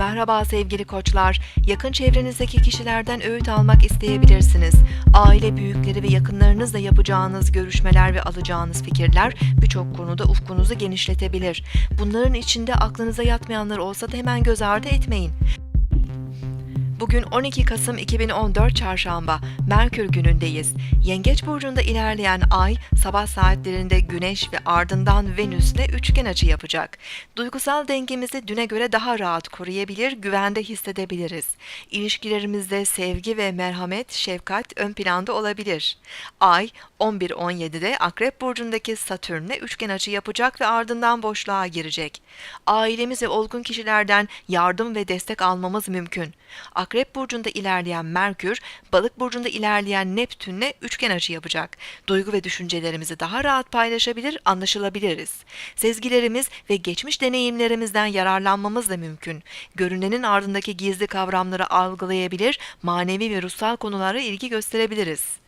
Merhaba sevgili koçlar. Yakın çevrenizdeki kişilerden öğüt almak isteyebilirsiniz. Aile büyükleri ve yakınlarınızla yapacağınız görüşmeler ve alacağınız fikirler birçok konuda ufkunuzu genişletebilir. Bunların içinde aklınıza yatmayanlar olsa da hemen göz ardı etmeyin. Bugün 12 Kasım 2014 Çarşamba, Merkür günündeyiz. Yengeç burcunda ilerleyen ay sabah saatlerinde Güneş ve ardından Venüs'le üçgen açı yapacak. Duygusal dengemizi düne göre daha rahat koruyabilir, güvende hissedebiliriz. İlişkilerimizde sevgi ve merhamet, şefkat ön planda olabilir. Ay 11-17'de Akrep burcundaki Satürn'le üçgen açı yapacak ve ardından boşluğa girecek. Ailemiz ve olgun kişilerden yardım ve destek almamız mümkün. Akrep burcunda ilerleyen Merkür, Balık burcunda ilerleyen Neptün'le üçgen açı yapacak. Duygu ve düşüncelerimizi daha rahat paylaşabilir, anlaşılabiliriz. Sezgilerimiz ve geçmiş deneyimlerimizden yararlanmamız da mümkün. Görünenin ardındaki gizli kavramları algılayabilir, manevi ve ruhsal konulara ilgi gösterebiliriz.